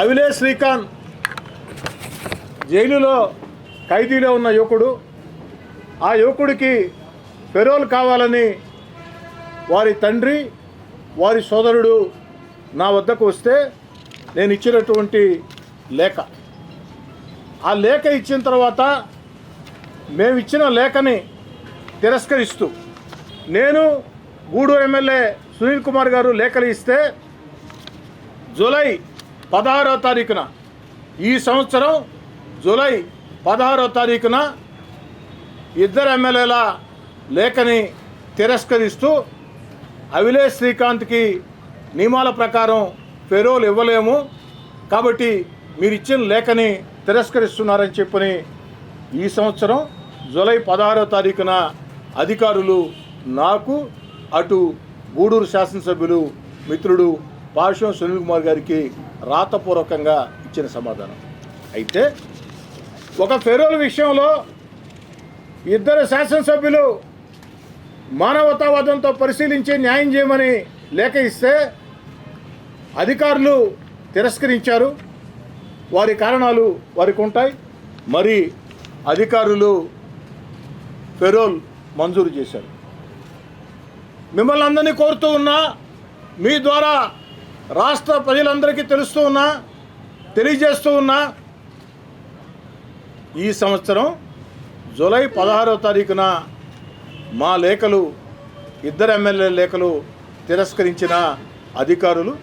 అవిలే శ్రీకాంత్ జైలులో ఖైదీలో ఉన్న యువకుడు. ఆ యువకుడికి పెరోల్ కావాలని వారి తండ్రి వారి సోదరుడు నా వద్దకు వస్తే నేను ఇచ్చినటువంటి లేఖ. ఆ లేఖ ఇచ్చిన తర్వాత మేము ఇచ్చిన లేఖని తిరస్కరిస్తూ నేను గూడూరు ఎమ్మెల్యే సునీల్ కుమార్ గారు లేఖలు ఇస్తే జూలై పదహారో తారీఖున. ఈ సంవత్సరం జూలై పదహారో తారీఖున ఇద్దరు ఎమ్మెల్యేల లేఖని తిరస్కరిస్తూ అవిలేష్ శ్రీకాంత్కి నియమాల ప్రకారం పెరోల్ ఇవ్వలేము. కాబట్టి మీరు ఇచ్చిన లేఖని తిరస్కరిస్తున్నారని చెప్పని ఈ సంవత్సరం జూలై పదహారో తారీఖున అధికారులు నాకు అటు గూడూరు శాసనసభ్యులు మిత్రుడు పార్శ్వం సునీల్ కుమార్ గారికి రాతపూర్వకంగా ఇచ్చిన సమాధానం. అయితే ఒక ఫెరోల్ విషయంలో ఇద్దరు శాసనసభ్యులు మానవతావాదంతో పరిశీలించి న్యాయం చేయమని లేఖ ఇస్తే అధికారులు తిరస్కరించారు. వారి కారణాలు వారికి ఉంటాయి. మరి అధికారులు ఫెరోల్ మంజూరు చేశారు. మిమ్మల్ని అందరినీ కోరుతూ ఉన్నా మీ ద్వారా రాష్ట్ర ప్రజలందరికీ తెలుస్తూ ఉన్నా తెలియజేస్తూ ఉన్నా ఈ సంవత్సరం జూలై పదహారో తారీఖున మా లేఖలు ఇద్దరు ఎమ్మెల్యే లేఖలు తిరస్కరించిన అధికారులు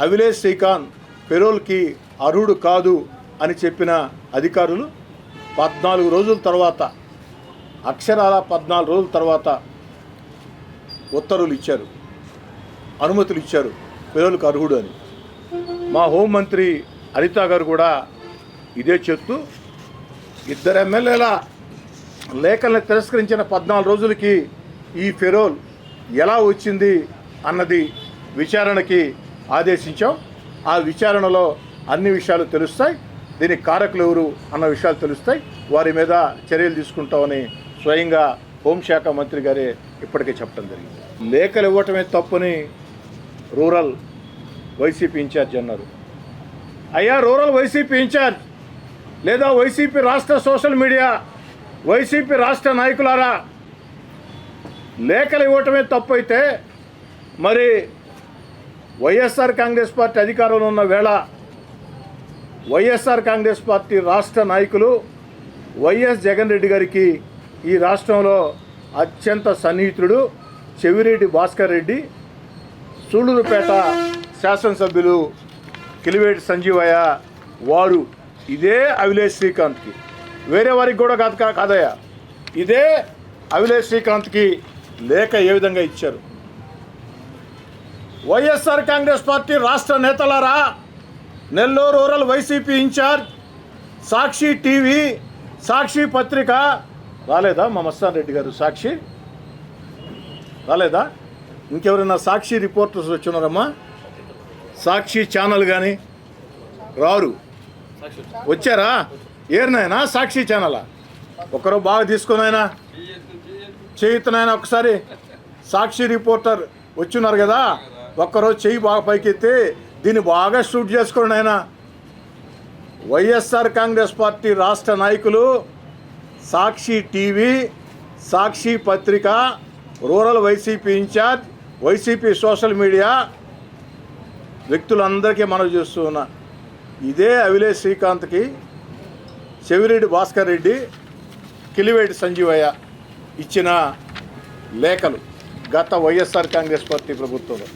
అవిలేష్ శ్రీకాంత్ పెరోల్కి అర్హుడు కాదు అని చెప్పిన అధికారులు పద్నాలుగు రోజుల తర్వాత అక్షరాల పద్నాలుగు రోజుల తర్వాత ఉత్తర్వులు ఇచ్చారు. అనుమతులు ఇచ్చారు. పిల్లలకు అర్హుడు అని. మా హోంమంత్రి అనిత గారు కూడా ఇదే చెప్తూ ఇద్దరు ఎమ్మెల్యేల లేఖలను తిరస్కరించిన పద్నాలుగు రోజులకి ఈ ఫెరోల్ ఎలా వచ్చింది అన్నది విచారణకి ఆదేశించాం. ఆ విచారణలో అన్ని విషయాలు తెలుస్తాయి. దీనికి కారకులు ఎవరు అన్న విషయాలు తెలుస్తాయి. వారి మీద చర్యలు తీసుకుంటామని స్వయంగా హోంశాఖ మంత్రి గారే ఇప్పటికే చెప్పడం జరిగింది. లేఖలు ఇవ్వటమే తప్పని రూరల్ వైసీపీ ఇన్ఛార్జ్ అన్నారు. అయ్యా రూరల్ వైసీపీ ఇన్ఛార్జ్ లేదా వైసీపీ రాష్ట్ర సోషల్ మీడియా వైసీపీ రాష్ట్ర నాయకులారా లేఖలు ఇవ్వటమే తప్పు అయితే మరి వైఎస్ఆర్ కాంగ్రెస్ పార్టీ అధికారంలో ఉన్న వేళ వైఎస్ఆర్ కాంగ్రెస్ పార్టీ రాష్ట్ర నాయకులు వైఎస్ జగన్ రెడ్డి గారికి ఈ రాష్ట్రంలో అత్యంత సన్నిహితుడు చెవిరెడ్డి భాస్కర్ రెడ్డి సూళ్ళూరుపేట శాసనసభ్యులు కిలివేటి సంజీవయ్య వారు ఇదే అవిలేష్ శ్రీకాంత్కి. వేరే వారికి కూడా కాదు కా- కాదయ్యా. ఇదే అవిలేష్ శ్రీకాంత్కి లేఖ ఏ విధంగా ఇచ్చారు? వైఎస్ఆర్ కాంగ్రెస్ పార్టీ రాష్ట్ర నేతలారా Nellore rural YCP incharge Sakshi TV Sakshi పత్రిక రాలేదా మా మస్తాన్ రెడ్డి గారు? సాక్షి రాలేదా? ఇంకెవరైనా సాక్షి రిపోర్టర్స్ వచ్చినారమ్మా సాక్షి ఛానల్ కానీ రారు. వచ్చారా? ఏరినాయనా సాక్షి ఛానలా? ఒకరు బాగా తీసుకున్నాయనా చేయుతున్నాయన ఒకసారి సాక్షి రిపోర్టర్ వచ్చున్నారు కదా? ఒక్కరోజు చెయ్యి బాగా పైకెత్తి దీన్ని బాగా షూట్ చేసుకోండి ఆయన వైఎస్ఆర్ కాంగ్రెస్ పార్టీ రాష్ట్ర నాయకులు సాక్షి టీవీ సాక్షి పత్రిక rural YCP incharge YCP social media వ్యక్తులందరికీ మనవి చేస్తూ ఉన్నా ఇదే అవిలేష్ శ్రీకాంత్కి చెవిరెడ్డి భాస్కర్ రెడ్డి కిలివేటి సంజీవయ్య ఇచ్చిన లేఖలు గత వైఎస్ఆర్ కాంగ్రెస్ పార్టీ ప్రభుత్వంలో.